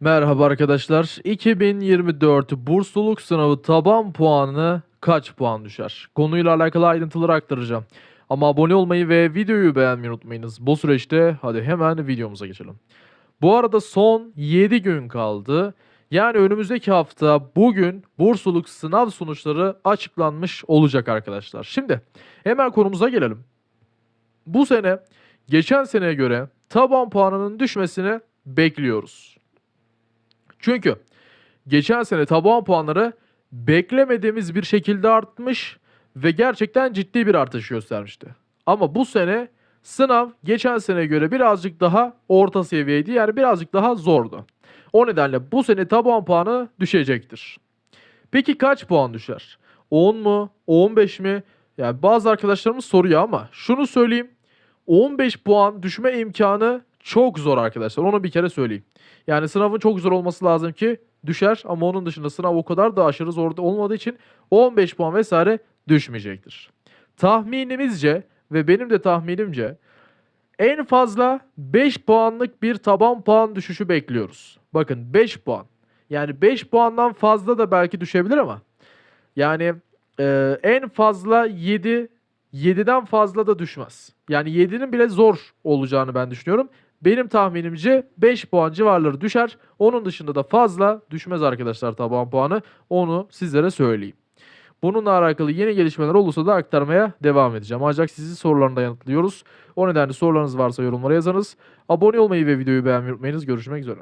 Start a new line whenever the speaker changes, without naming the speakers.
Merhaba arkadaşlar. 2024 bursluluk sınavı taban puanı kaç puan düşer? Konuyla alakalı ayrıntıları aktaracağım. Ama abone olmayı ve videoyu beğenmeyi unutmayınız. Bu süreçte hadi hemen videomuza geçelim. Bu arada son 7 gün kaldı. Yani önümüzdeki hafta bugün bursluluk sınav sonuçları açıklanmış olacak arkadaşlar. Şimdi hemen konumuza gelelim. Bu sene geçen seneye göre taban puanının düşmesini bekliyoruz. Çünkü geçen sene taban puanları beklemediğimiz bir şekilde artmış ve gerçekten ciddi bir artış göstermişti. Ama bu sene sınav geçen seneye göre birazcık daha orta seviyeydi. Yani birazcık daha zordu. O nedenle bu sene taban puanı düşecektir. Peki kaç puan düşer? 10 mu? 15 mi? Yani bazı arkadaşlarımız soruyor ama şunu söyleyeyim. 15 puan düşme imkanı çok zor arkadaşlar. Onu bir kere söyleyeyim. Yani sınavın çok zor olması lazım ki düşer ama onun dışında sınav o kadar da aşırı zor olmadığı için 15 puan vesaire düşmeyecektir. Tahminimizce ve benim de tahminimce en fazla 5 puanlık bir taban puan düşüşü bekliyoruz. Bakın 5 puan. Yani 5 puandan fazla da belki düşebilir ama yani e, en fazla 7 7'den fazla da düşmez. Yani 7'nin bile zor olacağını ben düşünüyorum. Benim tahminimce 5 puan civarları düşer. Onun dışında da fazla düşmez arkadaşlar taban puanı. Onu sizlere söyleyeyim. Bununla alakalı yeni gelişmeler olursa da aktarmaya devam edeceğim. Ancak sizi sorularında yanıtlıyoruz. O nedenle sorularınız varsa yorumlara yazınız. Abone olmayı ve videoyu beğenmeyi unutmayınız. Görüşmek üzere.